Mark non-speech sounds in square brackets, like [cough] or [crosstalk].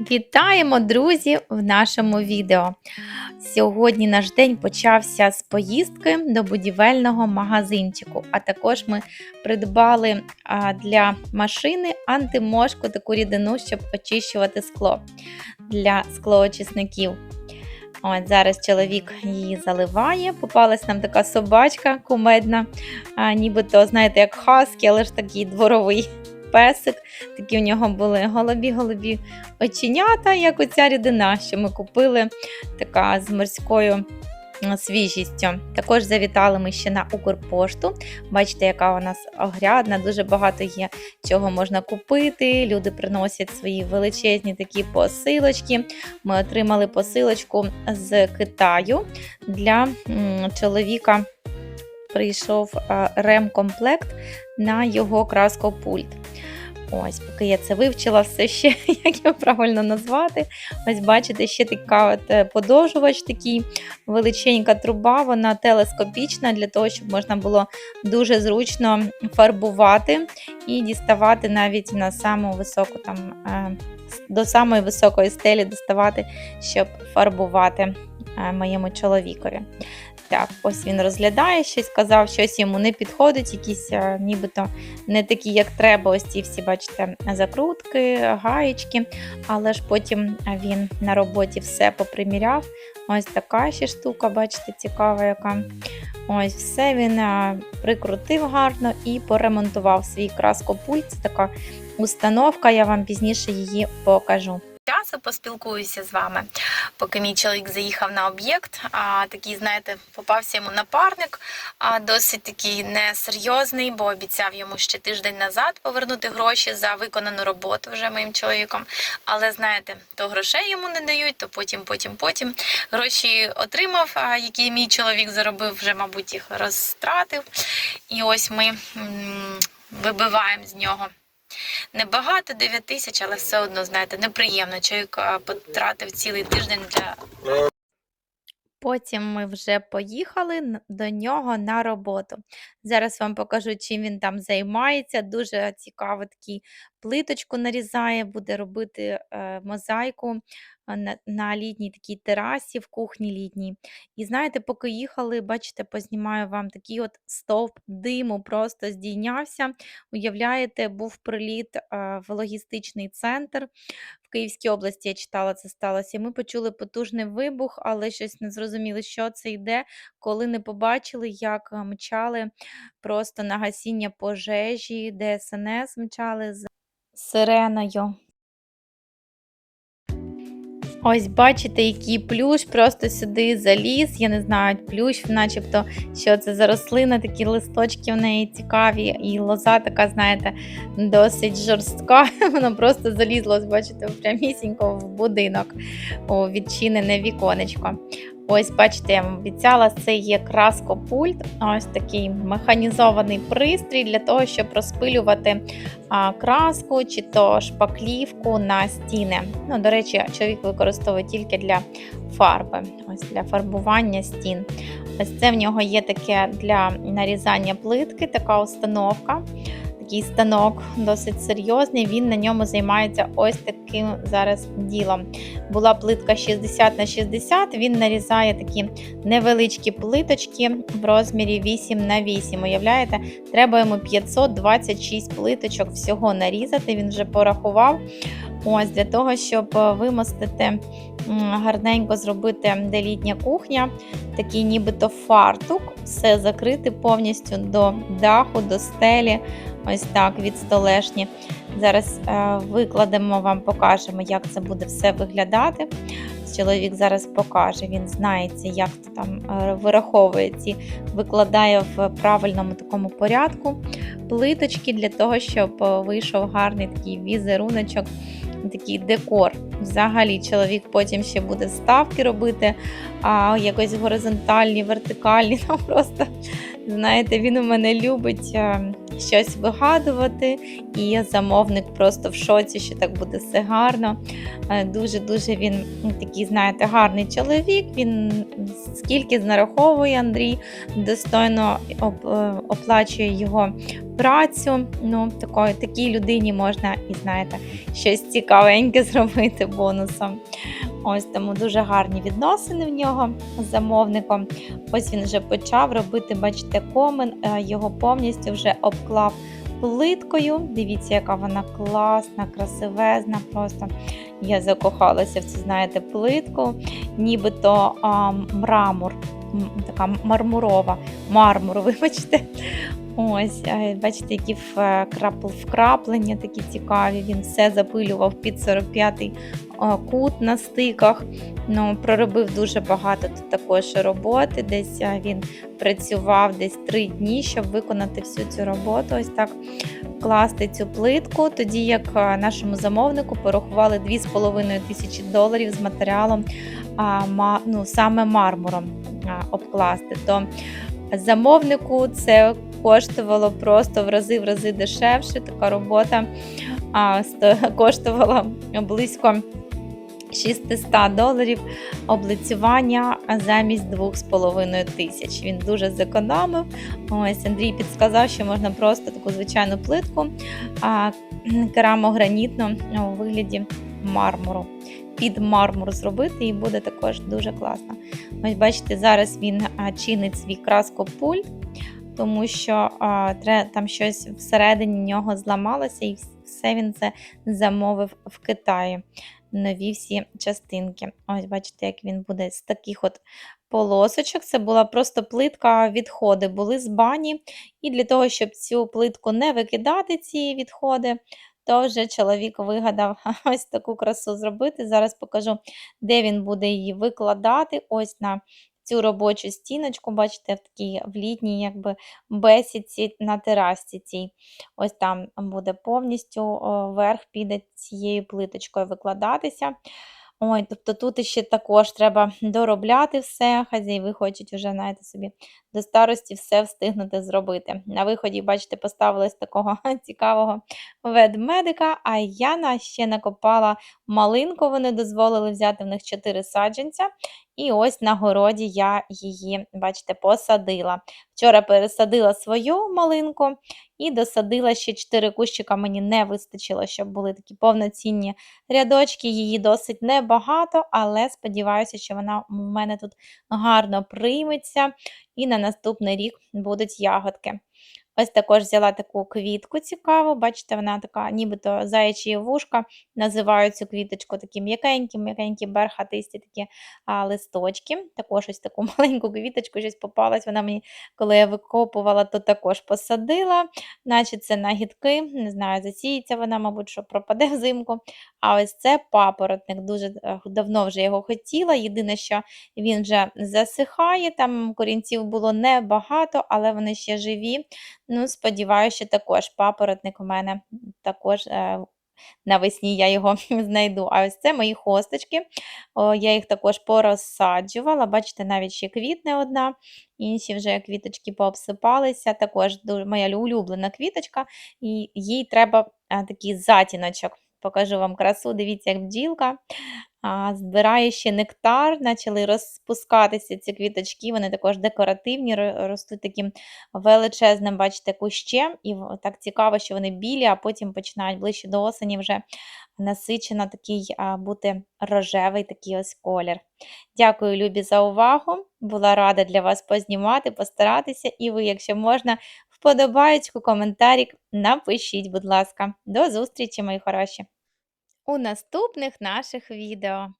Вітаємо, друзі, в нашому відео. Сьогодні наш день почався з поїздки до будівельного магазинчику, а також ми придбали для машини антимошку, таку рідину, щоб очищувати скло для склоочисників. От зараз чоловік її заливає. Попалась нам така собачка кумедна, нібито, знаєте, як хаскі, але ж такий дворовий песик. Такі в нього були голубі-голубі оченята, як оця рідина, що ми купили, така з морською свіжістю. Також завітали ми ще на Укрпошту. Бачите, яка у нас огрядна, дуже багато є чого можна купити. Люди приносять свої величезні такі посилочки. Ми отримали посилочку з Китаю для чоловіка. Прийшов ремкомплект на його краскопульт. Ось, поки я це вивчила, все ще, [laughs] як його правильно назвати. Ось бачите, ще така от е, подовжувач, такий величенька труба, вона телескопічна для того, щоб можна було дуже зручно фарбувати і діставати навіть на саму високу там е, до самої високої стелі доставати, щоб фарбувати е, моєму чоловікові. Так, ось він розглядає щось, сказав, щось йому не підходить, якісь е, нібито не такі, як треба, ось ці всі, бачите, закрутки, гаєчки. Але ж потім він на роботі все поприміряв. Ось така ще штука, бачите, цікава яка. Ось все він е, прикрутив гарно і поремонтував свій краскопульт. Це така установка, я вам пізніше її покажу. Часу поспілкуюся з вами, поки мій чоловік заїхав на об'єкт. А такий, знаєте, попався йому напарник, а досить такий несерйозний, бо обіцяв йому ще тиждень назад повернути гроші за виконану роботу вже моїм чоловіком. Але знаєте, то грошей йому не дають, то потім, потім, потім гроші отримав, які мій чоловік заробив, вже, мабуть, їх розтратив. І ось ми вибиваємо з нього. Небагато 9 тисяч, але все одно, знаєте, неприємно. Чоловік потратив цілий тиждень для. Потім ми вже поїхали до нього на роботу. Зараз вам покажу, чим він там займається. Дуже цікаво такий плиточку нарізає, буде робити е, мозаїку на, на літній такій терасі в кухні літній. І знаєте, поки їхали, бачите, познімаю вам такий от стовп диму просто здійнявся. Уявляєте, був приліт в логістичний центр в Київській області. Я читала, це сталося. Ми почули потужний вибух, але щось не зрозуміли, що це йде, коли не побачили, як мчали просто на гасіння пожежі, ДСНС мчали з сиреною. Ось бачите, який плющ просто сюди заліз. Я не знаю, плющ, начебто, що це за рослина, такі листочки в неї цікаві, і лоза така, знаєте, досить жорстка. [laughs] Воно просто залізло, ось бачите, прямісінько в будинок, у відчинене віконечко. Ось, бачите, я вам обіцяла, це є краскопульт, ось такий механізований пристрій для того, щоб розпилювати краску чи то шпаклівку на стіни. Ну, до речі, чоловік використовує тільки для фарби, ось для фарбування стін. Ось це в нього є таке для нарізання плитки, така установка. Такий станок досить серйозний. Він на ньому займається ось таким зараз ділом. Була плитка 60 на 60, він нарізає такі невеличкі плиточки в розмірі 8 на 8. Уявляєте, треба йому 526 плиточок всього нарізати. Він вже порахував. Ось для того, щоб е, вимостити гарненько зробити де літня кухня, такий нібито фартук, все закрити повністю до даху, до стелі, ось так від столешні. Зараз е, викладемо вам, покажемо, як це буде все виглядати. Чоловік зараз покаже, він знається, як це там е, вираховує ці, викладає в правильному такому порядку плиточки для того, щоб е, вийшов гарний такий візеруночок, такий декор. Взагалі, чоловік потім ще буде ставки робити, а якось горизонтальні, вертикальні, [laughs] там просто Знаєте, він у мене любить е, щось вигадувати, і замовник просто в шоці, що так буде все гарно. Е, Дуже-дуже він ну, такий, знаєте, гарний чоловік. Він скільки знараховує Андрій, достойно е, оплачує його працю. Ну, такої, такій людині можна і знаєте, щось цікавеньке [laughs] зробити бонусом. Ось тому дуже гарні відносини в нього з замовником. Ось він вже почав робити, бачите, комен, е, його повністю вже обклав плиткою. Дивіться, яка вона класна, красивезна. Просто я закохалася в цю, знаєте, плитку, нібито а, мрамор, така мармурова, мармур, [laughs] вибачте. Ось, е, бачите, які крапл- вкраплення такі цікаві. Він все запилював під 45-й е, кут на стиках. Ну, проробив дуже багато тут також роботи. Десь е, він працював десь три дні, щоб виконати всю цю роботу. Ось так класти цю плитку. Тоді як е, нашому замовнику порахували 2,5 тисячі доларів з матеріалом, ну, саме мармуром обкласти. То замовнику це коштувало просто в рази в рази дешевше. Така робота а, коштувала близько 600 доларів облицювання замість 2,5 тисяч. Він дуже зекономив. Ось Андрій підсказав, що можна просто таку звичайну плитку а, керамогранітну у вигляді мармуру. Під мармур зробити і буде також дуже класно. Ось бачите, зараз він чинить свій краскопульт, тому що а, там щось всередині нього зламалося, і все він це замовив в Китаї. Нові всі частинки. Ось бачите, як він буде з таких от полосочок. Це була просто плитка, відходи були з бані. І для того, щоб цю плитку не викидати, ці відходи, то вже чоловік вигадав ось таку красу зробити. Зараз покажу, де він буде її викладати. Ось на цю робочу стіночку, бачите, в такій в літній якби бесідці на терасці цій. Ось там буде повністю верх піде цією плиточкою викладатися. Ой, тобто тут ще також треба доробляти все. Хазяїви хочуть вже, знаєте, собі до старості все встигнути зробити. На виході, бачите, поставили з такого [laughs] цікавого ведмедика, а Яна ще накопала малинку. Вони дозволили взяти в них 4 саджанця. І ось на городі я її, бачите, посадила. Вчора пересадила свою малинку і досадила ще 4 кущика. Мені не вистачило, щоб були такі повноцінні рядочки. Її досить небагато, але сподіваюся, що вона у мене тут гарно прийметься. І на наступний рік будуть ягодки. Ось також взяла таку квітку цікаву. Бачите, вона така, нібито заячі вушка. Називаю цю квіточку такі м'якенькі, м'якенькі, бархатисті такі а, листочки. Також ось таку [laughs] маленьку квіточку щось попалась. Вона мені, коли я викопувала, то також посадила, наче це нагідки. Не знаю, засіється вона, мабуть, що пропаде [laughs] взимку. А ось це папоротник. Дуже е, давно вже його хотіла. Єдине, що він вже засихає. Там корінців було небагато, але вони ще живі. Ну, сподіваюся, що також папоротник у мене також е, навесні я його [laughs] знайду. А ось це мої хосточки. О, я їх також порозсаджувала. Бачите, навіть ще квітне одна, інші вже квіточки пообсипалися. Також моя улюблена квіточка, і їй треба а, такий затіночок. Покажу вам красу. Дивіться, як бджілка збирає ще нектар, почали розпускатися ці квіточки, вони також декоративні, ростуть таким величезним, бачите, кущем. І так цікаво, що вони білі, а потім починають ближче до осені вже насичено такий бути рожевий такий ось колір. Дякую, Любі, за увагу. Була рада для вас познімати, постаратися. І ви, якщо можна, вподобаєчку, коментарик напишіть, будь ласка. До зустрічі, мої хороші! У наступних наших відео.